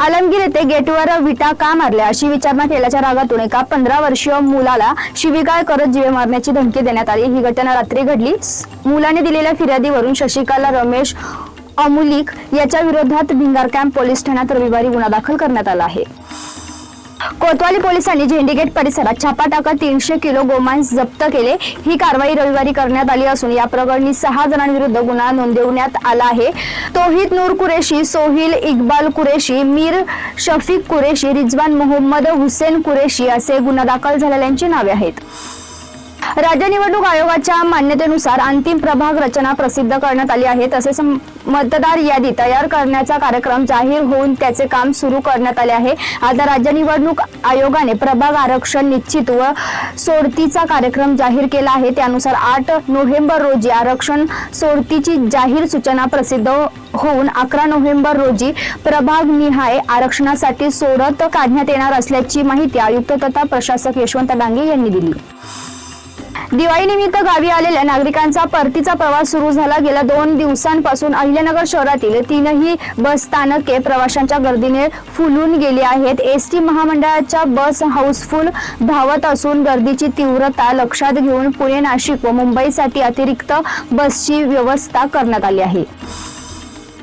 आलमगीर येथे गेटवर विटा का मारल्या? अशी विचारणा केल्याच्या रागातून एका पंधरा वर्षीय मुलाला शिवीगाळ करत जीवे मारण्याची धमकी देण्यात आली. ही घटना रात्री घडली. मुलाने दिलेल्या फिर्यादीवरून शशिकाला रमेश अमुलिक याच्या विरोधात भिंगार कॅम्प पोलीस ठाण्यात रविवारी गुन्हा दाखल करण्यात आला आहे. कोतवाली पोलिसांनी झेंडीगेट परिसरात छापा टाकत तीनशे किलो गोमांस जप्त केले. ही कारवाई रविवारी करण्यात आली असून या प्रकरणी सहा जणांविरुद्ध गुन्हा नोंदवण्यात आला आहे. तोहिद नूर कुरेशी सोहिल इक्बाल कुरेशी मीर शफीक कुरेशी रिजवान मोहम्मद हुसेन कुरेशी असे गुन्हा दाखल झालेल्यांची नावे आहेत. राज्य निवडणूक आयोगाच्या मान्यतेनुसार अंतिम प्रभाग रचना प्रसिद्ध करण्यात आली आहे. तसेच मतदार यादी तयार करण्याचा कार्यक्रम जाहीर होऊन त्याचे काम सुरू करण्यात आले आहे. आता राज्य निवडणूक आयोगाने प्रभाग आरक्षण निश्चित व सोडतीचा कार्यक्रम जाहीर केला आहे. त्यानुसार आठ नोव्हेंबर रोजी आरक्षण सोडतीची जाहीर सूचना प्रसिद्ध होऊन अकरा नोव्हेंबर रोजी प्रभाग निहाय आरक्षणासाठी सोडत काढण्यात येणार असल्याची माहिती आयुक्त तथा प्रशासक यशवंत डांगे यांनी दिली. दिवाळीनिमित्त गावी आलेल्या नागरिकांचा परतीचा प्रवास सुरू झाला. गेल्या दोन दिवसांपासून अहिल्यानगर शहरातील तीनही बस स्थानके प्रवाशांच्या गर्दीने फुलून गेली आहेत. एस टी महामंडळाच्या बस हाऊसफुल धावत असून गर्दीची तीव्रता लक्षात घेऊन पुणे नाशिक व मुंबईसाठी अतिरिक्त बसची व्यवस्था करण्यात आली आहे.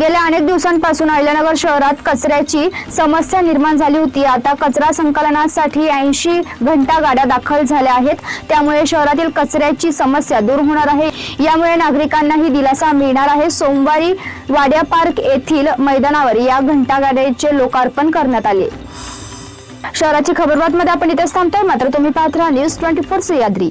गेल्या अनेक दिवसांपासून अहिल्यानगर शहरात कचऱ्याची समस्या निर्माण झाली होती. आता कचरा संकलनासाठी ऐंशी घंटा गाड्या दाखल झाल्या आहेत. त्यामुळे शहरातील कचऱ्याची समस्या दूर होणार आहे. यामुळे नागरिकांनाही दिलासा मिळणार आहे. सोमवारी वाड्या पार्क येथील मैदानावर या घंटा गाड्याचे लोकार्पण करण्यात आले. शहराची खबरबातमध्ये आपण इथेच थांबतोय. मात्र तुम्ही पाहत राहा न्यूज ट्वेंटी फोर सह्याद्री